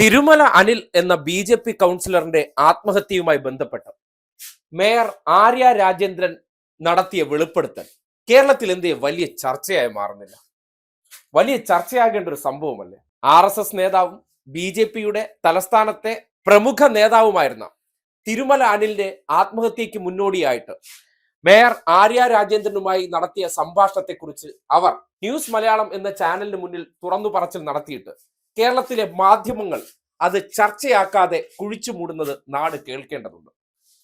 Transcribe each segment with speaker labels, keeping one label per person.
Speaker 1: തിരുമല അനിൽ എന്ന B J P കൗൺസിലറിന്റെ ആത്മഹത്യയുമായി ബന്ധപ്പെട്ട് മേയർ ആര്യ രാജേന്ദ്രൻ നടത്തിയ വെളിപ്പെടുത്തൽ കേരളത്തിൽ എന്തേ വലിയ ചർച്ചയായി മാറുന്നില്ല. വലിയ ചർച്ചയാകേണ്ട ഒരു സംഭവമല്ലേ? ആർ എസ് എസ് നേതാവും ബി ജെ പിയുടെ തലസ്ഥാനത്തെ പ്രമുഖ നേതാവുമായിരുന്ന തിരുമല അനിലിന്റെ ആത്മഹത്യക്ക് മുന്നോടിയായിട്ട് മേയർ ആര്യ രാജേന്ദ്രനുമായി നടത്തിയ സംഭാഷണത്തെക്കുറിച്ച് അവർ ന്യൂസ് മലയാളം എന്ന ചാനലിന് മുന്നിൽ തുറന്നു പറച്ചിൽ നടത്തിയിട്ട് കേരളത്തിലെ മാധ്യമങ്ങൾ അത് ചർച്ചയാക്കാതെ കുഴിച്ചു മൂടുന്നത് നാട് കേൾക്കേണ്ടതുണ്ട്.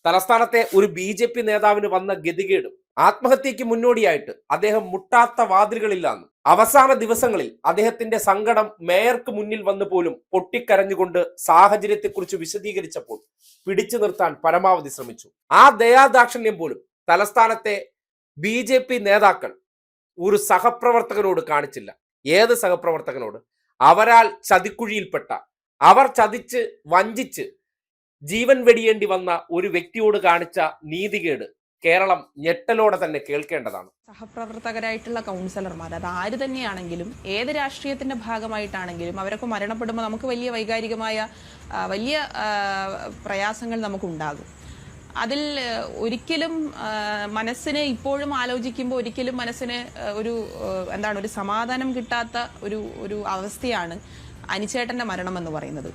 Speaker 1: തലസ്ഥാനത്തെ ഒരു ബി ജെ പി നേതാവിന് വന്ന ഗതികേടും ആത്മഹത്യക്ക് മുന്നോടിയായിട്ട് അദ്ദേഹം മുട്ടാത്ത വാതിലുകളില്ലാന്ന് അവസാന ദിവസങ്ങളിൽ അദ്ദേഹത്തിന്റെ സങ്കടം മേയർക്ക് മുന്നിൽ വന്ന് പോലും പൊട്ടിക്കരഞ്ഞുകൊണ്ട് സാഹചര്യത്തെക്കുറിച്ച് വിശദീകരിച്ചപ്പോൾ പിടിച്ചു നിർത്താൻ പരമാവധി ശ്രമിച്ചു. ആ ദയാദാക്ഷിണ്യം പോലും തലസ്ഥാനത്തെ ബി നേതാക്കൾ ഒരു സഹപ്രവർത്തകനോട് കാണിച്ചില്ല. ഏത് സഹപ്രവർത്തകനോട്? അവരാൽ ചതിക്കുഴിയിൽപ്പെട്ട അവർ ചതിച്ച് വഞ്ചിച്ച് ജീവൻ വെടിയേണ്ടി വന്ന ഒരു വ്യക്തിയോട് കാണിച്ച നീതികേട് കേരളം ഞെട്ടലോടെ തന്നെ കേൾക്കേണ്ടതാണ്.
Speaker 2: സഹപ്രവർത്തകരായിട്ടുള്ള കൗൺസിലർമാർ അത് ആര് തന്നെയാണെങ്കിലും ഏത് രാഷ്ട്രീയത്തിന്റെ ഭാഗമായിട്ടാണെങ്കിലും അവരൊക്കെ മരണപ്പെടുമ്പോൾ നമുക്ക് വലിയ വൈകാരികമായ വലിയ പ്രയാസങ്ങൾ നമുക്കുണ്ടാകും. അതിൽ ഒരിക്കലും മനസ്സിനെ ഇപ്പോഴും ആലോചിക്കുമ്പോൾ ഒരിക്കലും മനസ്സിന് ഒരു എന്താണ് ഒരു സമാധാനം കിട്ടാത്ത ഒരു ഒരു അവസ്ഥയാണ് അനിച്ചേട്ടന്റെ മരണം എന്ന് പറയുന്നത്.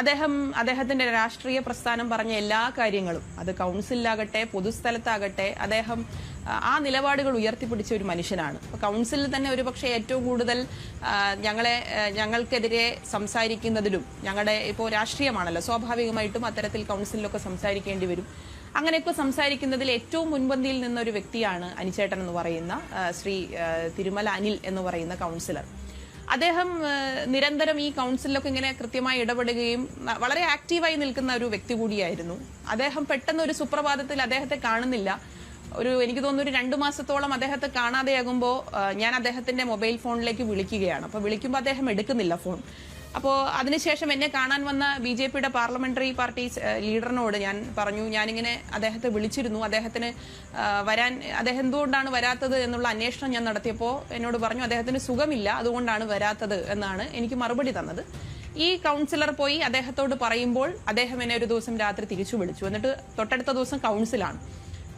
Speaker 2: അദ്ദേഹം അദ്ദേഹത്തിന്റെ രാഷ്ട്രീയ പ്രസ്ഥാനം പറഞ്ഞ എല്ലാ കാര്യങ്ങളും അത് കൗൺസിലാകട്ടെ പൊതുസ്ഥലത്താകട്ടെ അദ്ദേഹം ആ, നിലപാടുകൾ ഉയർത്തിപ്പിടിച്ച ഒരു മനുഷ്യനാണ്. കൗൺസിലിൽ തന്നെ ഒരുപക്ഷെ ഏറ്റവും കൂടുതൽ ഞങ്ങളെ ഞങ്ങൾക്കെതിരെ സംസാരിക്കുന്നതിലും ഞങ്ങളുടെ ഇപ്പോൾ രാഷ്ട്രീയമാണല്ലോ സ്വാഭാവികമായിട്ടും അത്തരത്തിൽ കൗൺസിലിലൊക്കെ സംസാരിക്കേണ്ടി വരും. അങ്ങനെയൊക്കെ സംസാരിക്കുന്നതിൽ ഏറ്റവും മുൻപന്തിയിൽ നിന്ന ഒരു വ്യക്തിയാണ് അനിച്ചേട്ടൻ എന്ന് പറയുന്ന ശ്രീ തിരുമല അനിൽ എന്ന് പറയുന്ന കൗൺസിലർ. അദ്ദേഹം നിരന്തരം ഈ കൗൺസിലൊക്കെ ഇങ്ങനെ കൃത്യമായി ഇടപെടുകയും വളരെ ആക്റ്റീവായി നിൽക്കുന്ന ഒരു വ്യക്തി കൂടിയായിരുന്നു. അദ്ദേഹം പെട്ടെന്ന് ഒരു സുപ്രഭാതത്തിൽ അദ്ദേഹത്തെ കാണുന്നില്ല. ഒരു എനിക്ക് തോന്നുന്നു ഒരു രണ്ടു മാസത്തോളം അദ്ദേഹത്തെ കാണാതെയാകുമ്പോൾ ഞാൻ അദ്ദേഹത്തിന്റെ മൊബൈൽ ഫോണിലേക്ക് വിളിക്കുകയാണ്. അപ്പോൾ വിളിക്കുമ്പോൾ അദ്ദേഹം എടുക്കുന്നില്ല ഫോൺ. അപ്പോൾ അതിനുശേഷം എന്നെ കാണാൻ വന്ന ബി ജെ പിയുടെ പാർലമെന്ററി പാർട്ടി ലീഡറിനോട് ഞാൻ പറഞ്ഞു ഞാനിങ്ങനെ അദ്ദേഹത്തെ വിളിച്ചിരുന്നു. അദ്ദേഹത്തിന് വരാൻ അദ്ദേഹം എന്തുകൊണ്ടാണ് വരാത്തത് എന്നുള്ള അന്വേഷണം ഞാൻ നടത്തിയപ്പോൾ എന്നോട് പറഞ്ഞു അദ്ദേഹത്തിന് സുഖമില്ല അതുകൊണ്ടാണ് വരാത്തത് എന്നാണ് എനിക്ക് മറുപടി തന്നത്. ഈ കൗൺസിലർ പോയി അദ്ദേഹത്തോട് പറയുമ്പോൾ അദ്ദേഹം എന്നെ ഒരു ദിവസം രാത്രി തിരിച്ചു വിളിച്ചു. എന്നിട്ട് തൊട്ടടുത്ത ദിവസം കൗൺസിലാണ്.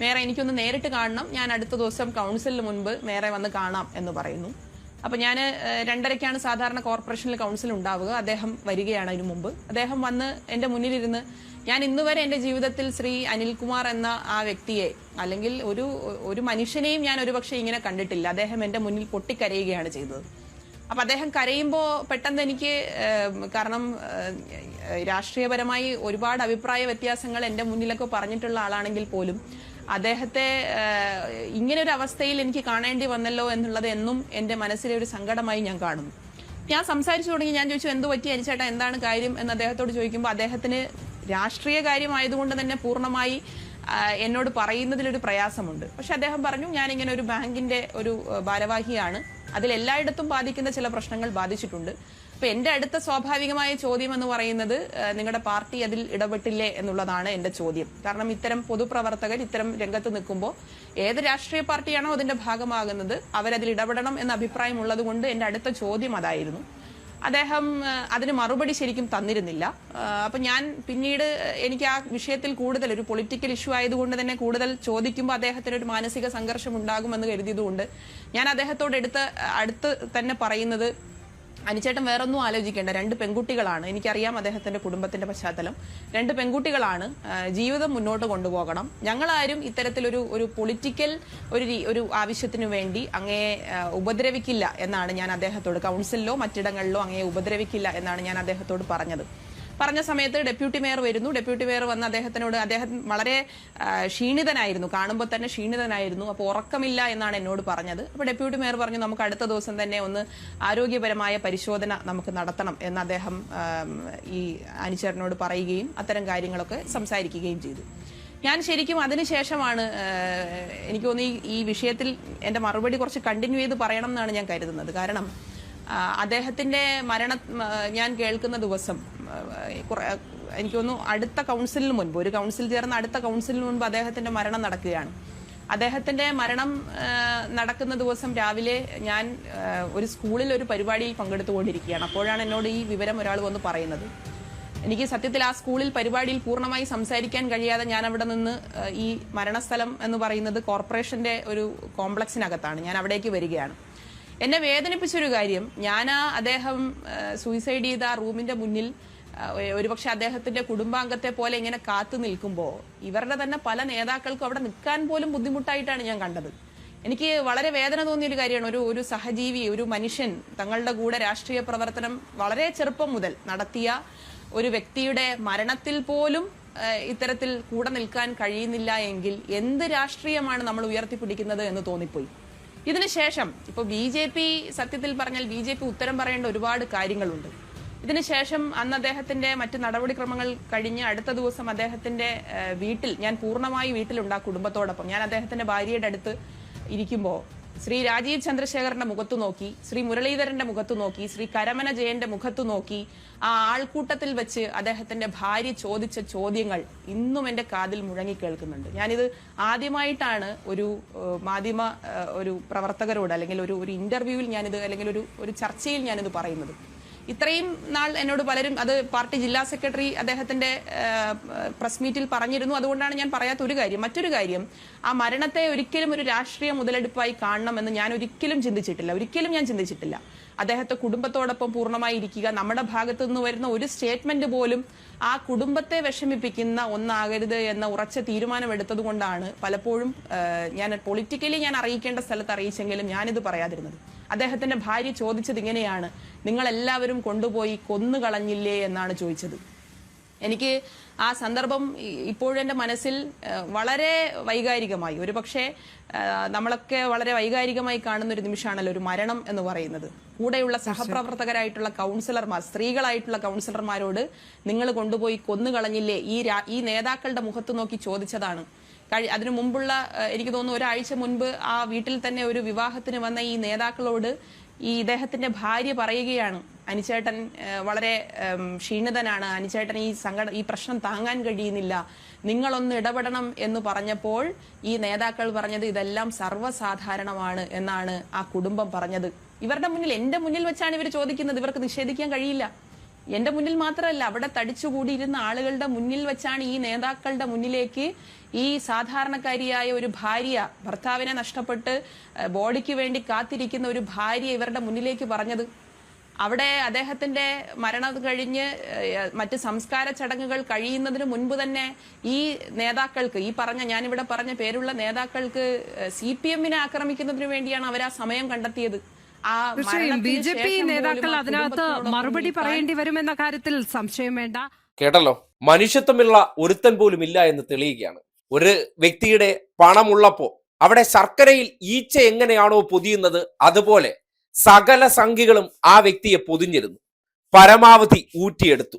Speaker 2: മേറെ എനിക്കൊന്ന് നേരിട്ട് കാണണം. ഞാൻ അടുത്ത ദിവസം കൗൺസിലിന് മുൻപ് മേറെ വന്ന് കാണാം എന്ന് പറയുന്നു. അപ്പൊ ഞാൻ രണ്ടരയ്ക്കാണ് സാധാരണ കോർപ്പറേഷനിൽ കൗൺസിൽ ഉണ്ടാവുക. അദ്ദേഹം വരികയാണ് അതിനു മുമ്പ്. അദ്ദേഹം വന്ന് എന്റെ മുന്നിലിരുന്ന് ഞാൻ ഇന്നുവരെ എന്റെ ജീവിതത്തിൽ ശ്രീ അനിൽകുമാർ എന്ന ആ വ്യക്തിയെ അല്ലെങ്കിൽ ഒരു ഒരു മനുഷ്യനെയും ഞാൻ ഒരുപക്ഷെ ഇങ്ങനെ കണ്ടിട്ടില്ല. അദ്ദേഹം എന്റെ മുന്നിൽ പൊട്ടിക്കരയുകയാണ് ചെയ്തത്. അപ്പൊ അദ്ദേഹം കരയുമ്പോൾ പെട്ടെന്ന് എനിക്ക് കാരണം രാഷ്ട്രീയപരമായി ഒരുപാട് അഭിപ്രായ വ്യത്യാസങ്ങൾ എന്റെ മുന്നിലൊക്കെ പറഞ്ഞിട്ടുള്ള ആളാണെങ്കിൽ പോലും അദ്ദേഹത്തെ ഇങ്ങനെ ഒരു അവസ്ഥയിൽ എനിക്ക് കാണേണ്ടി വന്നല്ലോ എന്നുള്ളത് എന്നും എന്റെ മനസ്സിലെ ഒരു സങ്കടമായി ഞാൻ കാണുന്നു. ഞാൻ സംസാരിച്ചു തുടങ്ങി ഞാൻ ചോദിച്ചു എന്ത് പറ്റി അനിച്ചേട്ടാ? എന്താണ് കാര്യം? എന്ന് അദ്ദേഹത്തോട് ചോദിക്കുമ്പോൾ അദ്ദേഹത്തിന് രാഷ്ട്രീയ കാര്യമായതുകൊണ്ട് തന്നെ പൂർണമായി എന്നോട് പറയുന്നതിലൊരു പ്രയാസമുണ്ട്. പക്ഷെ അദ്ദേഹം പറഞ്ഞു ഞാനിങ്ങനെ ഒരു ബാങ്കിന്റെ ഒരു ഭാരവാഹിയാണ്. അതിൽ എല്ലായിടത്തും ബാധിക്കുന്ന ചില പ്രശ്നങ്ങൾ ബാധിച്ചിട്ടുണ്ട്. അപ്പൊ എന്റെ അടുത്ത സ്വാഭാവികമായ ചോദ്യം എന്ന് പറയുന്നത് നിങ്ങളുടെ പാർട്ടി അതിൽ ഇടപെട്ടില്ലേ എന്നുള്ളതാണ് എന്റെ ചോദ്യം. കാരണം ഇത്തരം പൊതുപ്രവർത്തകർ ഇത്തരം രംഗത്ത് നിൽക്കുമ്പോൾ ഏത് രാഷ്ട്രീയ പാർട്ടിയാണോ അതിന്റെ ഭാഗമാകുന്നത് അവരതിൽ ഇടപെടണം എന്ന അഭിപ്രായം ഉള്ളത് കൊണ്ട് എന്റെ അടുത്ത ചോദ്യം അതായിരുന്നു. അദ്ദേഹം അതിന് മറുപടി ശരിക്കും തന്നിരുന്നില്ല. അപ്പൊ ഞാൻ പിന്നീട് എനിക്ക് ആ വിഷയത്തിൽ കൂടുതൽ ഒരു പൊളിറ്റിക്കൽ ഇഷ്യൂ ആയതുകൊണ്ട് തന്നെ കൂടുതൽ ചോദിക്കുമ്പോൾ അദ്ദേഹത്തിന് ഒരു മാനസിക സംഘർഷം ഉണ്ടാകുമെന്ന് കരുതിയതുകൊണ്ട് ഞാൻ അദ്ദേഹത്തോട് എടുത്ത് അടുത്ത് തന്നെ പറയുന്നത് അനിച്ചേട്ടൻ വേറൊന്നും ആലോചിക്കേണ്ട. രണ്ട് പെൺകുട്ടികളാണ്. എനിക്കറിയാം അദ്ദേഹത്തിന്റെ കുടുംബത്തിന്റെ പശ്ചാത്തലം. രണ്ട് പെൺകുട്ടികളാണ് ജീവിതം മുന്നോട്ട് കൊണ്ടുപോകണം. ഞങ്ങളാരും ഇത്തരത്തിലൊരു ഒരു പൊളിറ്റിക്കൽ ഒരു ഒരു ആവശ്യത്തിനു വേണ്ടി അങ്ങയെ ഉപദ്രവിക്കില്ല എന്നാണ് ഞാൻ അദ്ദേഹത്തോട് കൗൺസിലിലോ മറ്റിടങ്ങളിലോ അങ്ങയെ ഉപദ്രവിക്കില്ല എന്നാണ് ഞാൻ അദ്ദേഹത്തോട് പറഞ്ഞത്. പറഞ്ഞ സമയത്ത് ഡെപ്യൂട്ടി മേയർ വരുന്നു. ഡെപ്യൂട്ടി മേയർ വന്ന് അദ്ദേഹത്തിനോട് അദ്ദേഹം വളരെ ക്ഷീണിതനായിരുന്നു. കാണുമ്പോൾ തന്നെ ക്ഷീണിതനായിരുന്നു. അപ്പോൾ ഉറക്കമില്ല എന്നാണ് എന്നോട് പറഞ്ഞത്. അപ്പോൾ ഡെപ്യൂട്ടി മേയർ പറഞ്ഞു നമുക്ക് അടുത്ത ദിവസം തന്നെ ഒന്ന് ആരോഗ്യപരമായ പരിശോധന നമുക്ക് നടത്തണം എന്ന് അദ്ദേഹം ഈ അനുചരനോട് പറയുകയും അത്തരം കാര്യങ്ങളൊക്കെ സംസാരിക്കുകയും ചെയ്തു. ഞാൻ ശരിക്കും അതിനുശേഷമാണ് എനിക്ക് തോന്നുന്നു ഈ വിഷയത്തിൽ എന്റെ മറുപടി കുറച്ച് കണ്ടിന്യൂ ചെയ്ത് പറയണം എന്നാണ് ഞാൻ കരുതുന്നത്. കാരണം അദ്ദേഹത്തിന്റെ മരണ ഞാൻ കേൾക്കുന്ന ദിവസം എനിക്ക് തോന്നുന്നു അടുത്ത കൗൺസിലിന് മുൻപ് ഒരു കൗൺസിൽ ചേർന്ന അടുത്ത കൗൺസിലിന് മുൻപ് അദ്ദേഹത്തിന്റെ മരണം നടക്കുകയാണ്. അദ്ദേഹത്തിന്റെ മരണം നടക്കുന്ന ദിവസം രാവിലെ ഞാൻ ഒരു സ്കൂളിൽ ഒരു പരിപാടിയിൽ പങ്കെടുത്തുകൊണ്ടിരിക്കുകയാണ്. അപ്പോഴാണ് എന്നോട് ഈ വിവരം ഒരാൾ വന്ന് പറയുന്നത്. എനിക്ക് സത്യത്തിൽ ആ സ്കൂളിൽ പരിപാടിയിൽ പൂർണമായി സംസാരിക്കാൻ കഴിയാതെ ഞാൻ അവിടെ നിന്ന് ഈ മരണസ്ഥലം എന്ന് പറയുന്നത് കോർപ്പറേഷന്റെ ഒരു കോംപ്ലക്സിനകത്താണ്. ഞാൻ അവിടേക്ക് വരികയാണ്. എന്നെ വേദനിപ്പിച്ചൊരു കാര്യം ഞാൻ ആ അദ്ദേഹം സൂയിസൈഡ് ചെയ്ത ആ റൂമിന്റെ മുന്നിൽ ഒരുപക്ഷെ അദ്ദേഹത്തിന്റെ കുടുംബാംഗത്തെ പോലെ ഇങ്ങനെ കാത്തു നിൽക്കുമ്പോൾ ഇവരുടെ തന്നെ പല നേതാക്കൾക്കും അവിടെ നിൽക്കാൻ പോലും ബുദ്ധിമുട്ടായിട്ടാണ് ഞാൻ കണ്ടത്. എനിക്ക് വളരെ വേദന തോന്നിയ ഒരു കാര്യമാണ്. ഒരു ഒരു സഹജീവി ഒരു മനുഷ്യൻ തങ്ങളുടെ കൂടെ രാഷ്ട്രീയ പ്രവർത്തനം വളരെ ചെറുപ്പം മുതൽ നടത്തിയ ഒരു വ്യക്തിയുടെ മരണത്തിൽ പോലും ഇത്തരത്തിൽ കൂടെ നിൽക്കാൻ കഴിയുന്നില്ല എങ്കിൽ എന്ത് രാഷ്ട്രീയമാണ് നമ്മൾ ഉയർത്തിപ്പിടിക്കുന്നത് എന്ന് തോന്നിപ്പോയി. ഇതിനുശേഷം ഇപ്പൊ ബി ജെ പി സത്യത്തിൽ പറഞ്ഞാൽ ബി ജെ പി ഉത്തരം പറയേണ്ട ഒരുപാട് കാര്യങ്ങളുണ്ട്. ഇതിനുശേഷം അന്ന് അദ്ദേഹത്തിന്റെ മറ്റ് നടപടിക്രമങ്ങൾ കഴിഞ്ഞ് അടുത്ത ദിവസം അദ്ദേഹത്തിന്റെ വീട്ടിൽ ഞാൻ പൂർണമായി വീട്ടിലുണ്ട് ആ കുടുംബത്തോടൊപ്പം. ഞാൻ അദ്ദേഹത്തിന്റെ ഭാര്യയുടെ അടുത്ത് ഇരിക്കുമ്പോൾ ശ്രീ രാജീവ് ചന്ദ്രശേഖരന്റെ മുഖത്തു നോക്കി ശ്രീ മുരളീധരന്റെ മുഖത്തു നോക്കി ശ്രീ കരമന ജയന്റെ മുഖത്തു നോക്കി ആ ആൾക്കൂട്ടത്തിൽ വെച്ച് അദ്ദേഹത്തിന്റെ ഭാര്യ ചോദിച്ച ചോദ്യങ്ങൾ ഇന്നും എന്റെ കാതിൽ മുഴങ്ങി കേൾക്കുന്നുണ്ട്. ഞാനിത് ആദ്യമായിട്ടാണ് ഒരു മാധ്യമ ഒരു പ്രവർത്തകരോട് അല്ലെങ്കിൽ ഒരു ഒരു ഇന്റർവ്യൂവിൽ ഞാനിത് അല്ലെങ്കിൽ ഒരു ഒരു ചർച്ചയിൽ ഞാനിത് പറയുന്നത്. ഇത്രയും നാൾ എന്നോട് പലരും അത് പാർട്ടി ജില്ലാ സെക്രട്ടറി അദ്ദേഹത്തിന്റെ പ്രസ് മീറ്റിൽ പറഞ്ഞിരുന്നു. അതുകൊണ്ടാണ് ഞാൻ പറയാത്ത ഒരു കാര്യം. മറ്റൊരു കാര്യം ആ മരണത്തെ ഒരിക്കലും ഒരു രാഷ്ട്രീയ മുതലെടുപ്പായി കാണണമെന്ന് ഞാൻ ഒരിക്കലും ചിന്തിച്ചിട്ടില്ല. ഒരിക്കലും ഞാൻ ചിന്തിച്ചിട്ടില്ല. അദ്ദേഹത്തെ കുടുംബത്തോടൊപ്പം പൂർണമായി ഇരിക്കുക. നമ്മുടെ ഭാഗത്തു നിന്ന് വരുന്ന ഒരു സ്റ്റേറ്റ്മെന്റ് പോലും ആ കുടുംബത്തെ വിഷമിപ്പിക്കുന്ന ഒന്നാകരുത് എന്ന ഉറച്ച തീരുമാനമെടുത്തത് കൊണ്ടാണ് പലപ്പോഴും ഞാൻ പൊളിറ്റിക്കലി ഞാൻ അറിയിക്കേണ്ട സ്ഥലത്ത് അറിയിച്ചെങ്കിലും ഞാനിത് പറയാതിരുന്നത്. അദ്ദേഹത്തിന്റെ ഭാര്യ ചോദിച്ചത് ഇങ്ങനെയാണ് നിങ്ങൾ എല്ലാവരും കൊണ്ടുപോയി കൊന്നുകളഞ്ഞില്ലേ എന്നാണ് ചോദിച്ചത്. എനിക്ക് ആ സന്ദർഭം ഇപ്പോഴെന്റെ മനസ്സിൽ വളരെ വൈകാരികമായി ഒരു പക്ഷേ നമ്മളൊക്കെ വളരെ വൈകാരികമായി കാണുന്ന ഒരു നിമിഷമാണല്ലോ ഒരു മരണം എന്ന് പറയുന്നത്. കൂടെയുള്ള സഹപ്രവർത്തകരായിട്ടുള്ള കൗൺസിലർമാർ സ്ത്രീകളായിട്ടുള്ള കൗൺസിലർമാരോട് നിങ്ങൾ കൊണ്ടുപോയി കൊന്നുകളഞ്ഞില്ലേ? ഈ ഈ നേതാക്കളുടെ മുഖത്ത് നോക്കി ചോദിച്ചതാണ്. കഴി- അതിനു മുമ്പുള്ള എനിക്ക് തോന്നുന്നു ഒരാഴ്ച മുൻപ് ആ വീട്ടിൽ തന്നെ ഒരു വിവാഹത്തിന് വന്ന ഈ നേതാക്കളോട് ഈ ഇദ്ദേഹത്തിന്റെ ഭാര്യ പറയുകയാണ്. അനിച്ചേട്ടൻ വളരെ ക്ഷീണിതനാണ്. അനിച്ചേട്ടൻ ഈ സങ്കട ഈ പ്രശ്നം താങ്ങാൻ കഴിയുന്നില്ല. നിങ്ങളൊന്ന് ഇടപെടണം എന്ന് പറഞ്ഞപ്പോൾ ഈ നേതാക്കൾ പറഞ്ഞത് ഇതെല്ലാം സർവസാധാരണമാണ് എന്നാണ് ആ കുടുംബം പറഞ്ഞത്. ഇവരുടെ മുന്നിൽ എന്റെ മുന്നിൽ വെച്ചാണ് ഇവർ ചോദിക്കുന്നത്. ഇവർക്ക് നിഷേധിക്കാൻ കഴിയില്ല. എന്റെ മുന്നിൽ മാത്രമല്ല അവിടെ തടിച്ചുകൂടിയിരുന്ന ആളുകളുടെ മുന്നിൽ വെച്ചാണ് ഈ നേതാക്കളുടെ മുന്നിലേക്ക് ഈ സാധാരണക്കാരിയായ ഒരു ഭാര്യ ഭർത്താവിനെ നഷ്ടപ്പെട്ട് ബോഡിക്ക് വേണ്ടി കാത്തിരിക്കുന്ന ഒരു ഭാര്യ ഇവരുടെ മുന്നിലേക്ക് പറഞ്ഞത്. അവിടെ അദ്ദേഹത്തിന്റെ മരണം കഴിഞ്ഞ് മറ്റ് സംസ്കാര ചടങ്ങുകൾ കഴിയുന്നതിന് മുൻപ് തന്നെ ഈ നേതാക്കൾക്ക് ഈ പറഞ്ഞ ഞാനിവിടെ പറഞ്ഞ പേരുള്ള നേതാക്കൾക്ക് സി പി എമ്മിനെ ആക്രമിക്കുന്നതിന് വേണ്ടിയാണ് അവർ ആ സമയം കണ്ടെത്തിയത്.
Speaker 3: തീർച്ചയായും ബി ജെ പി നേതാക്കൾ അതിനകത്ത് മറുപടി പറയേണ്ടി വരുമെന്ന കാര്യത്തിൽ സംശയം വേണ്ട.
Speaker 1: കേട്ടല്ലോ? മനുഷ്യത്വമുള്ള ഒരുത്തൻ പോലും ഇല്ല എന്ന് തെളിയുകയാണ്. ഒരു വ്യക്തിയുടെ പണമുള്ളപ്പോ അവിടെ ശർക്കരയിൽ ഈച്ച എങ്ങനെയാണോ പൊതിയുന്നത് അതുപോലെ സകല സംഖ്യകളും ആ വ്യക്തിയെ പൊതിഞ്ഞിരുന്നു. പരമാവധി ഊറ്റിയെടുത്തു.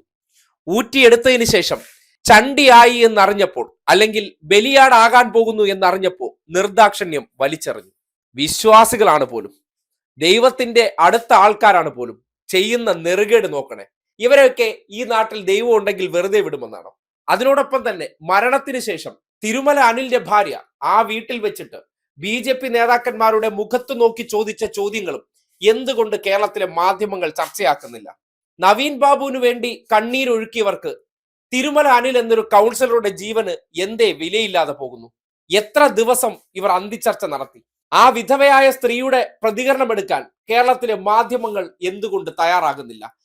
Speaker 1: ഊറ്റിയെടുത്തതിന് ശേഷം ചണ്ടിയായി എന്നറിഞ്ഞപ്പോൾ അല്ലെങ്കിൽ ബലിയാടാകാൻ പോകുന്നു എന്നറിഞ്ഞപ്പോൾ നിർദാക്ഷണ്യം വലിച്ചെറിഞ്ഞു. വിശ്വാസികളാണ് പോലും. ദൈവത്തിന്റെ അടുത്ത ആൾക്കാരാണ് പോലും. ചെയ്യുന്ന നെറുകേട് നോക്കണേ. ഇവരെയൊക്കെ ഈ നാട്ടിൽ ദൈവം ഉണ്ടെങ്കിൽ വെറുതെ വിടുമെന്നാണോ? അതിനോടൊപ്പം തന്നെ മരണത്തിന് ശേഷം തിരുമല അനിലിന്റെ ഭാര്യ ആ വീട്ടിൽ വെച്ചിട്ട് ബി ജെ പി നേതാക്കന്മാരുടെ മുഖത്ത് നോക്കി ചോദിച്ച ചോദ്യങ്ങളും എന്തുകൊണ്ട് കേരളത്തിലെ മാധ്യമങ്ങൾ ചർച്ചയാക്കുന്നില്ല? നവീൻ ബാബുവിന് വേണ്ടി കണ്ണീരൊഴുക്കിയവർക്ക് തിരുമല അനിൽ എന്നൊരു കൗൺസിലറുടെ ജീവന് എന്തേ വിലയില്ലാതെ പോകുന്നു? എത്ര ദിവസം ഇവർ അന്തിച്ചർച്ച നടത്തി? ആ വിധവയായ സ്ത്രീയുടെ പ്രതികരണം എടുക്കാൻ കേരളത്തിലെ മാധ്യമങ്ങൾ എന്തുകൊണ്ട് തയ്യാറാകുന്നില്ല?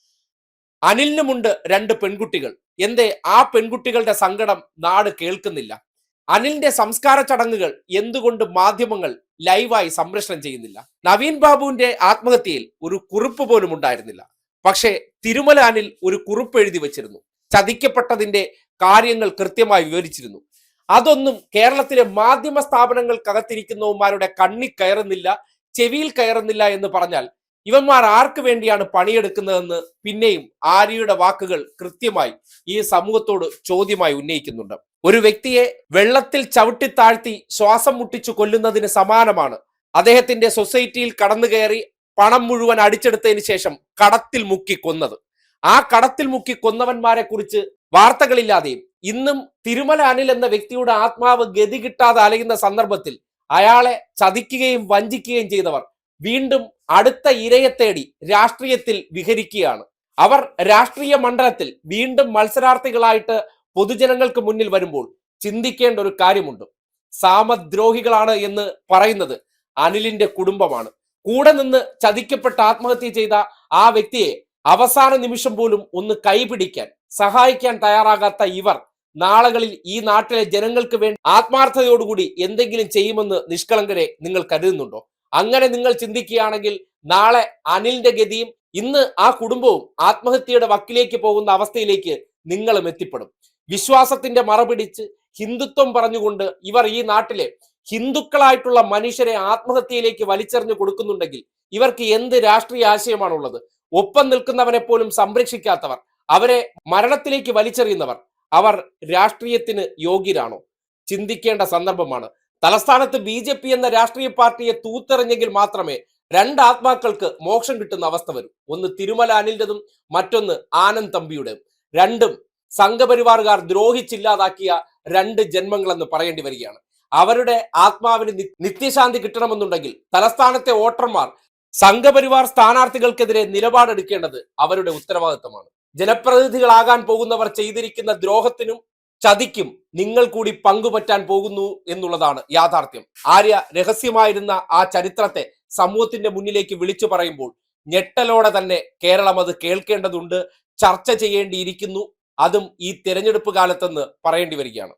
Speaker 1: അനിലിനുമുണ്ട് രണ്ട് പെൺകുട്ടികൾ. എന്തേ ആ പെൺകുട്ടികളുടെ സങ്കടം നാട് കേൾക്കുന്നില്ല? അനിലിന്റെ സംസ്കാര ചടങ്ങുകൾ എന്തുകൊണ്ട് മാധ്യമങ്ങൾ ലൈവായി സംപ്രേഷണം ചെയ്യുന്നില്ല? നവീൻ ബാബുവിന്റെ ആത്മഹത്യയിൽ ഒരു കുറിപ്പ് പോലും ഉണ്ടായിരുന്നില്ല. പക്ഷേ തിരുമല അനിൽ ഒരു കുറിപ്പ് എഴുതി വച്ചിരുന്നു. ചതിക്കപ്പെട്ടതിന്റെ കാര്യങ്ങൾ കൃത്യമായി വിവരിച്ചിരുന്നു. അതൊന്നും കേരളത്തിലെ മാധ്യമ സ്ഥാപനങ്ങൾക്കകത്തിരിക്കുന്നവന്മാരുടെ കണ്ണി കയറുന്നില്ല ചെവിയിൽ കയറുന്നില്ല എന്ന് പറഞ്ഞാൽ ഇവന്മാർ ആർക്ക് വേണ്ടിയാണ് പണിയെടുക്കുന്നതെന്ന് പിന്നെയും ആര്യയുടെ വാക്കുകൾ കൃത്യമായി ഈ സമൂഹത്തോട് ചോദ്യമായി ഉന്നയിക്കുന്നുണ്ട്. ഒരു വ്യക്തിയെ വെള്ളത്തിൽ ചവിട്ടി താഴ്ത്തി ശ്വാസം മുട്ടിച്ചു കൊല്ലുന്നതിന് സമാനമാണ്. അദ്ദേഹത്തിന്റെ സൊസൈറ്റിയിൽ കടന്നു കയറി പണം മുഴുവൻ അടിച്ചെടുത്തതിന് ശേഷം കടത്തിൽ മുക്കി കൊന്നത്. ആ കടത്തിൽ മുക്കി കൊന്നവന്മാരെ കുറിച്ച് വാർത്തകളില്ലാതെയും ഇന്നും തിരുമല അനിൽ എന്ന വ്യക്തിയുടെ ആത്മാവ് ഗതി കിട്ടാതെ അലയുന്ന സന്ദർഭത്തിൽ അയാളെ ചതിക്കുകയും വഞ്ചിക്കുകയും ചെയ്തവർ വീണ്ടും അടുത്ത ഇരയെ തേടി രാഷ്ട്രീയത്തിൽ വിഹരിക്കുകയാണ്. അവർ രാഷ്ട്രീയ മണ്ഡലത്തിൽ വീണ്ടും മത്സരാർത്ഥികളായിട്ട് പൊതുജനങ്ങൾക്ക് മുന്നിൽ വരുമ്പോൾ ചിന്തിക്കേണ്ട ഒരു കാര്യമുണ്ട്. സാമദ്രോഹികളാണ് എന്ന് പറയുന്നത് അനിലിന്റെ കുടുംബമാണ്. കൂടെ നിന്ന് ചതിക്കപ്പെട്ട് ആത്മഹത്യ ചെയ്ത ആ വ്യക്തിയെ അവസാന നിമിഷം പോലും ഒന്ന് കൈപിടിക്കാൻ സഹായിക്കാൻ തയ്യാറാകാത്ത ഇവർ നാളുകളിൽ ഈ നാട്ടിലെ ജനങ്ങൾക്ക് വേണ്ടി ആത്മാർത്ഥതയോടുകൂടി എന്തെങ്കിലും ചെയ്യുമെന്ന് നിഷ്കളങ്കരെ നിങ്ങൾ കരുതുന്നുണ്ടോ? അങ്ങനെ നിങ്ങൾ ചിന്തിക്കുകയാണെങ്കിൽ നാളെ അനിലിന്റെ ഗതിയും ഇന്ന് ആ കുടുംബവും ആത്മഹത്യയുടെ വക്കിലേക്ക് പോകുന്ന അവസ്ഥയിലേക്ക് നിങ്ങളും എത്തിപ്പെടും. വിശ്വാസത്തിന്റെ മറപിടിച്ച് ഹിന്ദുത്വം പറഞ്ഞുകൊണ്ട് ഇവർ ഈ നാട്ടിലെ ഹിന്ദുക്കളായിട്ടുള്ള മനുഷ്യരെ ആത്മഹത്യയിലേക്ക് വലിച്ചെറിഞ്ഞു കൊടുക്കുന്നുണ്ടെങ്കിൽ ഇവർക്ക് എന്ത് രാഷ്ട്രീയ ആശയമാണുള്ളത്? ഒപ്പം നിൽക്കുന്നവനെ പോലും സംരക്ഷിക്കാത്തവർ അവരെ മരണത്തിലേക്ക് വലിച്ചെറിയുന്നവർ അവർ രാഷ്ട്രീയത്തിന് യോഗ്യരാണോ? ചിന്തിക്കേണ്ട സന്ദർഭമാണ്. തലസ്ഥാനത്ത് ബി ജെ പി എന്ന രാഷ്ട്രീയ പാർട്ടിയെ തൂത്തെറിഞ്ഞെങ്കിൽ മാത്രമേ രണ്ട് ആത്മാക്കൾക്ക് മോക്ഷം കിട്ടുന്ന അവസ്ഥ വരും. ഒന്ന് തിരുമല അനിലിന്റെതും മറ്റൊന്ന് ആനന്ദ് തമ്പിയുടെയും. രണ്ടും സംഘപരിവാറുകാർ ദ്രോഹിച്ചില്ലാതാക്കിയ രണ്ട് ജന്മങ്ങളെന്ന് പറയേണ്ടി വരികയാണ്. അവരുടെ ആത്മാവിന് നിത്യശാന്തി കിട്ടണമെന്നുണ്ടെങ്കിൽ തലസ്ഥാനത്തെ വോട്ടർമാർ സംഘപരിവാർ സ്ഥാനാർത്ഥികൾക്കെതിരെ നിലപാടെടുക്കേണ്ടത് അവരുടെ ഉത്തരവാദിത്തമാണ്. ജനപ്രതിനിധികളാകാൻ പോകുന്നവർ ചെയ്തിരിക്കുന്ന ദ്രോഹത്തിനും ചതിക്കും. നിങ്ങൾ കൂടി പങ്കുപറ്റാൻ പോകുന്നു എന്നുള്ളതാണ് യാഥാർത്ഥ്യം. ആര്യ രഹസ്യമായിരുന്ന ആ ചരിത്രത്തെ സമൂഹത്തിന്റെ മുന്നിലേക്ക് വിളിച്ചു പറയുമ്പോൾ ഞെട്ടലോടെ തന്നെ കേരളം അത് കേൾക്കേണ്ടതുണ്ട് ചർച്ച ചെയ്യേണ്ടിയിരിക്കുന്നു. അതും ഈ തിരഞ്ഞെടുപ്പ് കാലത്തെന്ന് പറയേണ്ടി വരികയാണ്.